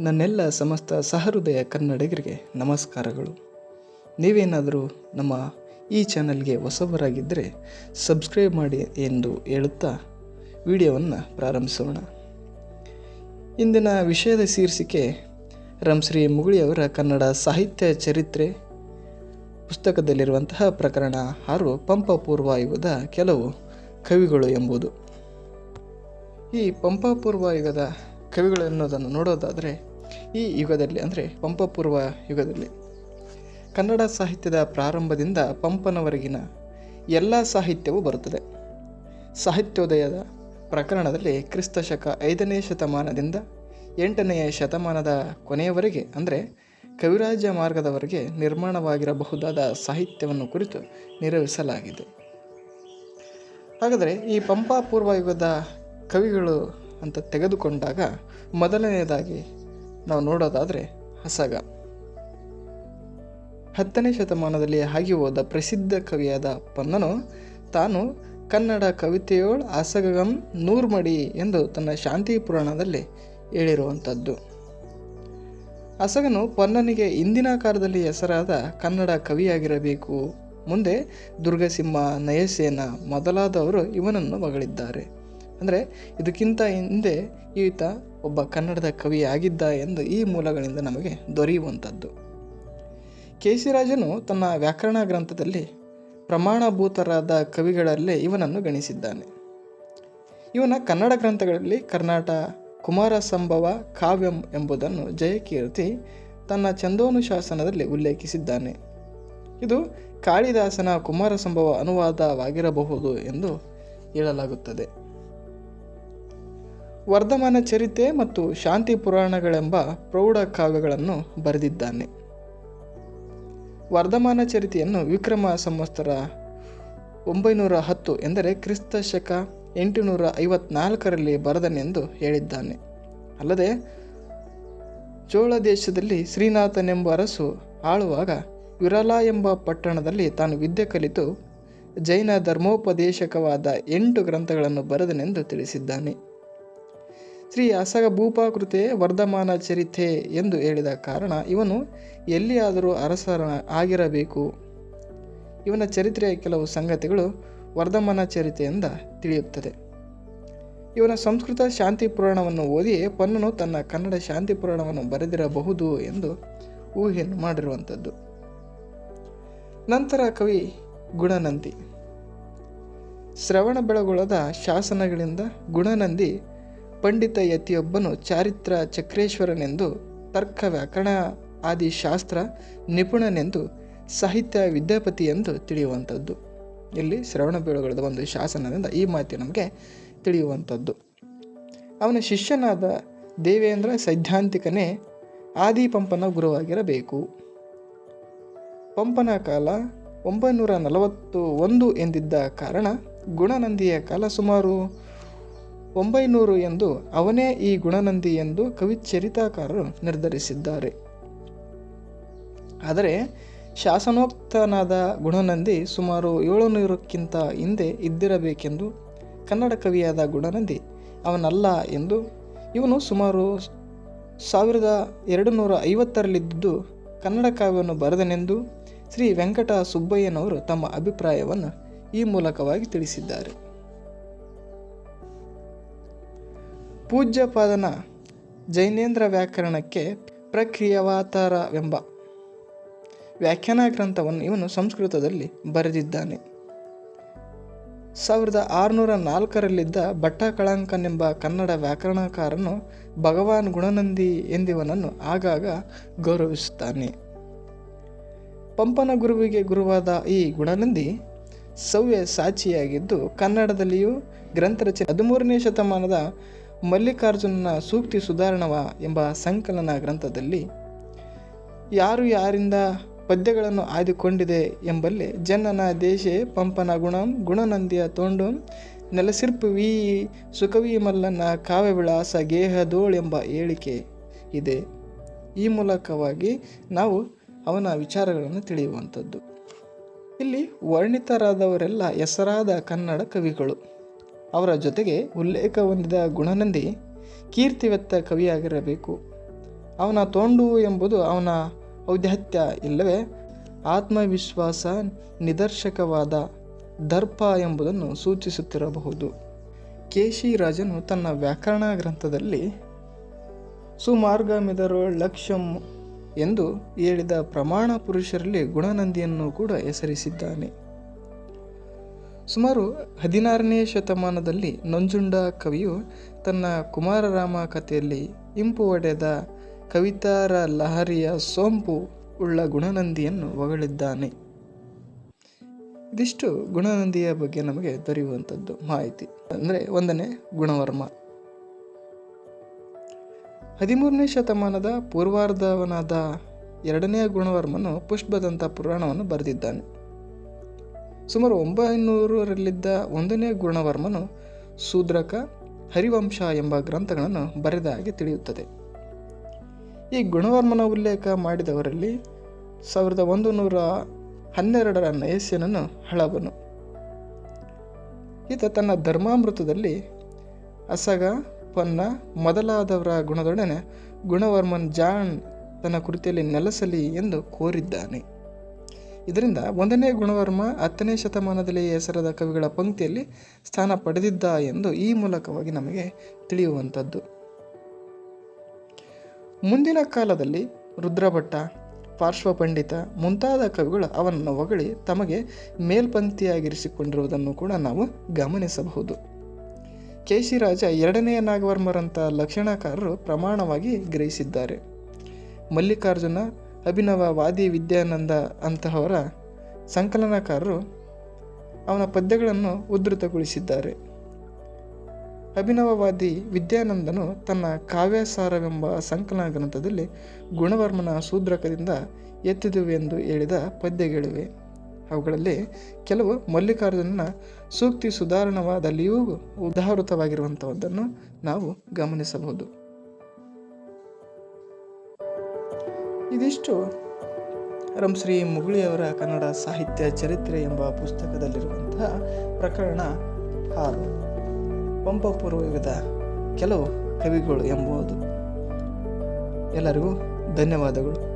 ನನ್ನೆಲ್ಲ ಸಮಸ್ತ ಸಹೃದಯ ಕನ್ನಡಿಗರಿಗೆ ನಮಸ್ಕಾರಗಳು. ನೀವೇನಾದರೂ ನಮ್ಮ ಈ ಚಾನಲ್ಗೆ ಹೊಸಬರಾಗಿದ್ದರೆ ಸಬ್ಸ್ಕ್ರೈಬ್ ಮಾಡಿ ಎಂದು ಹೇಳುತ್ತಾ ವಿಡಿಯೋವನ್ನು ಪ್ರಾರಂಭಿಸೋಣ. ಇಂದಿನ ವಿಷಯದ ಶೀರ್ಷಿಕೆ ರಂಶ್ರೀ ಮುಗುಳಿಯವರ ಕನ್ನಡ ಸಾಹಿತ್ಯ ಚರಿತ್ರೆ. ಪುಸ್ತಕದಲ್ಲಿರುವಂತಹ ಪ್ರಕರಣ ಆರು ಪಂಪ ಪೂರ್ವ ಯುಗದ ಕೆಲವು ಕವಿಗಳು ಎಂಬುದು. ಈ ಪಂಪ ಪೂರ್ವ ಯುಗದ ಕವಿಗಳು ಎನ್ನುವುದನ್ನು ನೋಡೋದಾದರೆ ಈ ಯುಗದಲ್ಲಿ, ಅಂದರೆ ಪಂಪ ಪೂರ್ವ ಯುಗದಲ್ಲಿ, ಕನ್ನಡ ಸಾಹಿತ್ಯದ ಪ್ರಾರಂಭದಿಂದ ಪಂಪನವರೆಗಿನ ಎಲ್ಲ ಸಾಹಿತ್ಯವೂ ಬರುತ್ತದೆ. ಸಾಹಿತ್ಯೋದಯದ ಪ್ರಕರಣದಲ್ಲಿ ಕ್ರಿಸ್ತ ಶಕ ಐದನೇ ಶತಮಾನದಿಂದ ಎಂಟನೆಯ ಶತಮಾನದ ಕೊನೆಯವರೆಗೆ, ಅಂದರೆ ಕವಿರಾಜ ಮಾರ್ಗದವರೆಗೆ ನಿರ್ಮಾಣವಾಗಿರಬಹುದಾದ ಸಾಹಿತ್ಯವನ್ನು ಕುರಿತು ನಿರ್ವಹಿಸಲಾಗಿದೆ. ಹಾಗಾದರೆ ಈ ಪಂಪ ಪೂರ್ವ ಯುಗದ ಕವಿಗಳು ಅಂತ ತೆಗೆದುಕೊಂಡಾಗ ಮೊದಲನೆಯದಾಗಿ ನಾವು ನೋಡೋದಾದರೆ ಹಸಗ. ಹತ್ತನೇ ಶತಮಾನದಲ್ಲಿ ಆಗಿ ಹೋದ ಪ್ರಸಿದ್ಧ ಕವಿಯಾದ ಪನ್ನನು ತಾನು ಕನ್ನಡ ಕವಿತೆಯೋಳ್ ಅಸಗಂ ನೂರ್ಮಡಿ ಎಂದು ತನ್ನ ಶಾಂತಿ ಪುರಾಣದಲ್ಲಿ ಹೇಳಿರುವಂಥದ್ದು. ಅಸಗನು ಪೊನ್ನನಿಗೆ ಇಂದಿನ ಕಾಲದಲ್ಲಿ ಹೆಸರಾದ ಕನ್ನಡ ಕವಿಯಾಗಿರಬೇಕು. ಮುಂದೆ ದುರ್ಗಸಿಂಹ, ನಯಸೇನ ಮೊದಲಾದವರು ಇವನನ್ನು ಹೊಗಳಿದ್ದಾರೆ ಅಂದರೆ ಇದಕ್ಕಿಂತ ಹಿಂದೆ ಈತ ಒಬ್ಬ ಕನ್ನಡದ ಕವಿ ಆಗಿದ್ದ ಎಂದು ಈ ಮೂಲಗಳಿಂದ ನಮಗೆ ದೊರೆಯುವಂಥದ್ದು. ಕೇಸಿರಾಜನು ತನ್ನ ವ್ಯಾಕರಣ ಗ್ರಂಥದಲ್ಲಿ ಪ್ರಮಾಣಭೂತರಾದ ಕವಿಗಳಲ್ಲೇ ಇವನನ್ನು ಗಣಿಸಿದ್ದಾನೆ. ಇವನ ಕನ್ನಡ ಗ್ರಂಥಗಳಲ್ಲಿ ಕರ್ನಾಟ ಕುಮಾರ ಸಂಭವ ಕಾವ್ಯಂ ಎಂಬುದನ್ನು ಜಯಕೀರ್ತಿ ತನ್ನ ಚಂದೋನುಶಾಸನದಲ್ಲಿ ಉಲ್ಲೇಖಿಸಿದ್ದಾನೆ. ಇದು ಕಾಳಿದಾಸನ ಕುಮಾರ ಸಂಭವ ಅನುವಾದವಾಗಿರಬಹುದು ಎಂದು ಹೇಳಲಾಗುತ್ತದೆ. ವರ್ಧಮಾನ ಚರಿತೆ ಮತ್ತು ಶಾಂತಿ ಪುರಾಣಗಳೆಂಬ ಪ್ರೌಢ ಕಾವ್ಯಗಳನ್ನು ಬರೆದಿದ್ದಾನೆ. ವರ್ಧಮಾನ ಚರಿತೆಯನ್ನು ವಿಕ್ರಮ ಸಂವತ್ಸರ ಒಂಬೈನೂರ ಹತ್ತು ಎಂದರೆ ಕ್ರಿಸ್ತ ಶಕ ಎಂಟುನೂರ ಐವತ್ನಾಲ್ಕರಲ್ಲಿ ಬರೆದನೆಂದು ಹೇಳಿದ್ದಾನೆ. ಅಲ್ಲದೆ ಚೋಳ ದೇಶದಲ್ಲಿ ಶ್ರೀನಾಥನೆಂಬ ಅರಸು ಆಳುವಾಗ ವಿರಲ ಎಂಬ ಪಟ್ಟಣದಲ್ಲಿ ತಾನು ವಿದ್ಯೆ ಕಲಿತು ಜೈನ ಧರ್ಮೋಪದೇಶಕವಾದ ಎಂಟು ಗ್ರಂಥಗಳನ್ನು ಬರೆದನೆಂದು ತಿಳಿಸಿದ್ದಾನೆ. ಶ್ರೀ ಅಸಗ ಭೂಪಾಕೃತೆ ವರ್ಧಮಾನ ಚರಿತೆ ಎಂದು ಹೇಳಿದ ಕಾರಣ ಇವನು ಎಲ್ಲಿಯಾದರೂ ಅರಸರ ಆಗಿರಬೇಕು. ಇವನ ಚರಿತ್ರೆಯ ಕೆಲವು ಸಂಗತಿಗಳು ವರ್ಧಮಾನ ಚರಿತೆಯಿಂದ ತಿಳಿಯುತ್ತದೆ. ಇವನ ಸಂಸ್ಕೃತ ಶಾಂತಿ ಪುರಾಣವನ್ನು ಓದಿಯೇ ಪನ್ನನು ತನ್ನ ಕನ್ನಡ ಶಾಂತಿ ಪುರಾಣವನ್ನು ಬರೆದಿರಬಹುದು ಎಂದು ಊಹೆಯನ್ನು ಮಾಡಿರುವಂಥದ್ದು. ನಂತರ ಕವಿ ಗುಣನಂದಿ. ಶ್ರವಣ ಬೆಳಗೊಳದ ಶಾಸನಗಳಿಂದ ಗುಣನಂದಿ ಪಂಡಿತ ಯತಿಯೊಬ್ಬನು ಚಾರಿತ್ರ ಚಕ್ರೇಶ್ವರನೆಂದು ತರ್ಕ ವ್ಯಾಕರಣ ಆದಿ ಶಾಸ್ತ್ರ ನಿಪುಣನೆಂದು ಸಾಹಿತ್ಯ ವಿದ್ಯಾಪತಿ ಎಂದು ತಿಳಿಯುವಂಥದ್ದು. ಇಲ್ಲಿ ಶ್ರವಣ ಬೆಳಗೊಳದ ಒಂದು ಶಾಸನದಿಂದ ಈ ಮಾಹಿತಿ ನಮಗೆ ತಿಳಿಯುವಂಥದ್ದು. ಅವನ ಶಿಷ್ಯನಾದ ದೇವೇಂದ್ರ ಸೈದ್ಧಾಂತಿಕನೇ ಆದಿ ಪಂಪನ ಗುರುವಾಗಿರಬೇಕು. ಪಂಪನ ಕಾಲ ಒಂಬೈನೂರ ನಲವತ್ತು ಒಂದು ಎಂದಿದ್ದ ಕಾರಣ ಗುಣನಂದಿಯ ಕಾಲ ಸುಮಾರು ಒಂಬೈನೂರು ಎಂದು ಅವನೇ ಈ ಗುಣನಂದಿ ಎಂದು ಕವಿಚರಿತಾಕಾರರು ನಿರ್ಧರಿಸಿದ್ದಾರೆ. ಆದರೆ ಶಾಸನೋಕ್ತನಾದ ಗುಣನಂದಿ ಸುಮಾರು ಏಳುನೂರಕ್ಕಿಂತ ಹಿಂದೆ ಇದ್ದಿರಬೇಕೆಂದು ಕನ್ನಡ ಕವಿಯಾದ ಗುಣನಂದಿ ಅವನಲ್ಲ ಎಂದು ಇವನು ಸುಮಾರು ಸಾವಿರದ ಎರಡು ನೂರ ಐವತ್ತರಲ್ಲಿದ್ದು ಕನ್ನಡ ಕಾವ್ಯವನ್ನು ಬರೆದನೆಂದು ಶ್ರೀ ವೆಂಕಟ ಸುಬ್ಬಯ್ಯನವರು ತಮ್ಮ ಅಭಿಪ್ರಾಯವನ್ನು ಈ ಮೂಲಕವಾಗಿ ತಿಳಿಸಿದ್ದಾರೆ. ಪೂಜ್ಯಪಾದನ ಜೈನೇಂದ್ರ ವ್ಯಾಕರಣಕ್ಕೆ ಪ್ರಕ್ರಿಯವಾತಾರವೆಂಬ ವ್ಯಾಖ್ಯಾನ ಗ್ರಂಥವನ್ನು ಇವನು ಸಂಸ್ಕೃತದಲ್ಲಿ ಬರೆದಿದ್ದಾನೆ. ಸಾವಿರದ ಆರುನೂರ ನಾಲ್ಕರಲ್ಲಿದ್ದ ಭಟ್ಟ ಕಳಂಕನೆಂಬ ಕನ್ನಡ ವ್ಯಾಕರಣಕಾರನು ಭಗವಾನ್ ಗುಣನಂದಿ ಎಂದಿವನನ್ನು ಆಗಾಗ ಗೌರವಿಸುತ್ತಾನೆ. ಪಂಪನ ಗುರುವಿಗೆ ಗುರುವಾದ ಈ ಗುಣನಂದಿ ಸವ್ಯ ಸಾಚಿಯಾಗಿದ್ದು ಕನ್ನಡದಲ್ಲಿಯೂ ಗ್ರಂಥರಚನೆ ಹದಿಮೂರನೇ ಶತಮಾನದ ಮಲ್ಲಿಕಾರ್ಜುನನ ಸೂಕ್ತಿ ಸುಧಾರಣವ ಎಂಬ ಸಂಕಲನ ಗ್ರಂಥದಲ್ಲಿ ಯಾರು ಯಾರಿಂದ ಪದ್ಯಗಳನ್ನು ಆಯ್ದುಕೊಂಡಿದೆ ಎಂಬಲ್ಲಿ ಜನನ ದೇಶೆ ಪಂಪನ ಗುಣಂ, ಗುಣನಂದಿಯ ತೋಂಡು, ನೆಲಸಿರ್ಪು ವಿ ಸುಕವಿ ಮಲ್ಲನ ಕಾವ್ಯ ವಿಳಾಸ ಗೇಹದೋಳ್ ಎಂಬ ಹೇಳಿಕೆ ಇದೆ. ಈ ಮೂಲಕವಾಗಿ ನಾವು ಅವನ ವಿಚಾರಗಳನ್ನು ತಿಳಿಯುವಂಥದ್ದು. ಇಲ್ಲಿ ವರ್ಣಿತರಾದವರೆಲ್ಲ ಹೆಸರಾದ ಕನ್ನಡ ಕವಿಗಳು. ಅವರ ಜೊತೆಗೆ ಉಲ್ಲೇಖ ಹೊಂದಿದ ಗುಣನಂದಿ ಕೀರ್ತಿವೆತ್ತ ಕವಿಯಾಗಿರಬೇಕು. ಅವನ ತೋಂಡು ಎಂಬುದು ಅವನ ಔದಾತ್ಯ ಇಲ್ಲವೇ? ಆತ್ಮವಿಶ್ವಾಸ ನಿದರ್ಶಕವಾದ ದರ್ಪ ಎಂಬುದನ್ನು ಸೂಚಿಸುತ್ತಿರಬಹುದು. ಕೇಶಿ ರಾಜನು ತನ್ನ ವ್ಯಾಕರಣ ಗ್ರಂಥದಲ್ಲಿ ಸುಮಾರ್ಗಮಿದರು ಲಕ್ಷ್ಯಂ ಎಂದು ಹೇಳಿದ ಪ್ರಮಾಣ ಪುರುಷರಲ್ಲಿ ಗುಣನಂದಿಯನ್ನು ಕೂಡ ಹೆಸರಿಸಿದ್ದಾನೆ. ಸುಮಾರು ಹದಿನಾರನೇ ಶತಮಾನದಲ್ಲಿ ನಂಜುಂಡ ಕವಿಯು ತನ್ನ ಕುಮಾರರಾಮ ಕಥೆಯಲ್ಲಿ ಇಂಪು ಒಡೆದ ಕವಿತಾರ ಲಹರಿಯ ಸೋಂಪು ಉಳ್ಳ ಗುಣನಂದಿಯನ್ನು ಹೊಗಳಿದ್ದಾನೆ. ಇದಿಷ್ಟು ಗುಣನಂದಿಯ ಬಗ್ಗೆ ನಮಗೆ ದೊರೆಯುವಂಥದ್ದು ಮಾಹಿತಿ. ಅಂದರೆ ಒಂದನೇ ಗುಣವರ್ಮ. ಹದಿಮೂರನೇ ಶತಮಾನದ ಪೂರ್ವಾರ್ಧವನಾದ ಎರಡನೇ ಗುಣವರ್ಮನು ಪುಷ್ಪದಂತ ಪುರಾಣವನ್ನು ಬರೆದಿದ್ದಾನೆ. ಸುಮಾರು ಒಂಬೈನೂರರಲ್ಲಿದ್ದ ಒಂದನೇ ಗುಣವರ್ಮನು ಶೂದ್ರಕ ಹರಿವಂಶ ಎಂಬ ಗ್ರಂಥಗಳನ್ನು ಬರೆದ ಹಾಗೆ ತಿಳಿಯುತ್ತದೆ. ಈ ಗುಣವರ್ಮನ ಉಲ್ಲೇಖ ಮಾಡಿದವರಲ್ಲಿ ಸಾವಿರದ ಒಂದು ನೂರ ಹನ್ನೆರಡರ ನಯಸ್ಸಿನನ್ನು ಹಳಬನು. ಈತ ತನ್ನ ಧರ್ಮಾಮೃತದಲ್ಲಿ ಅಸಗ, ಪನ್ನ ಮೊದಲಾದವರ ಗುಣದೊಡನೆ ಗುಣವರ್ಮನ್ ಜಾನ್ ತನ್ನ ಕೃತಿಯಲ್ಲಿ ನೆಲೆಸಲಿ ಎಂದು ಕೋರಿದ್ದಾನೆ. ಇದರಿಂದ ಒಂದನೇ ಗುಣವರ್ಮ ಹತ್ತನೇ ಶತಮಾನದಲ್ಲಿ ಹೆಸರಾದ ಕವಿಗಳ ಪಂಕ್ತಿಯಲ್ಲಿ ಸ್ಥಾನ ಪಡೆದಿದ್ದ ಎಂದು ಈ ಮೂಲಕವಾಗಿ ನಮಗೆ ತಿಳಿಯುವಂಥದ್ದು. ಮುಂದಿನ ಕಾಲದಲ್ಲಿ ರುದ್ರಭಟ್ಟ, ಪಾರ್ಶ್ವಪಂಡಿತ ಮುಂತಾದ ಕವಿಗಳು ಅವನನ್ನು ಹೊಗಳಿ ತಮಗೆ ಮೇಲ್ಪಂಕ್ತಿಯಾಗಿರಿಸಿಕೊಂಡಿರುವುದನ್ನು ಕೂಡ ನಾವು ಗಮನಿಸಬಹುದು. ಕೇಶಿರಾಜ ಎರಡನೆಯ ನಾಗವರ್ಮರಂಥ ಲಕ್ಷಣಕಾರರು ಪ್ರಮಾಣವಾಗಿ ಗ್ರಹಿಸಿದ್ದಾರೆ. ಮಲ್ಲಿಕಾರ್ಜುನ ಅಭಿನವ ವಾದಿ ವಿದ್ಯಾನಂದ ಅಂತಹವರ ಸಂಕಲನಕಾರರು ಅವನ ಪದ್ಯಗಳನ್ನು ಉದ್ಧತಗೊಳಿಸಿದ್ದಾರೆ. ಅಭಿನವವಾದಿ ವಿದ್ಯಾನಂದನು ತನ್ನ ಕಾವ್ಯಸಾರವೆಂಬ ಸಂಕಲನ ಗ್ರಂಥದಲ್ಲಿ ಗುಣವರ್ಮನ ಶೂದ್ರಕದಿಂದ ಎತ್ತಿದುವೆಂದು ಹೇಳಿದ ಪದ್ಯಗಳಿವೆ. ಅವುಗಳಲ್ಲಿ ಕೆಲವು ಮಲ್ಲಿಕಾರ್ಜುನನ ಸೂಕ್ತಿ ಸುಧಾರಣವಾದಲ್ಲಿಯೂ ಉದಾಹೃತವಾಗಿರುವಂಥದ್ದನ್ನು ನಾವು ಗಮನಿಸಬಹುದು. ಇದಿಷ್ಟು ರಂಶ್ರೀ ಮುಗುಳಿಯವರ ಕನ್ನಡ ಸಾಹಿತ್ಯ ಚರಿತ್ರೆ ಎಂಬ ಪುಸ್ತಕದಲ್ಲಿರುವಂತಹ ಪ್ರಕರಣ ಆರು. ಪಂಪ ಪೂರ್ವಯುಗದ ಕೆಲವು ಕವಿಗಳು ಎಂಬುದು ಎಲ್ಲರಿಗೂ ಧನ್ಯವಾದಗಳು.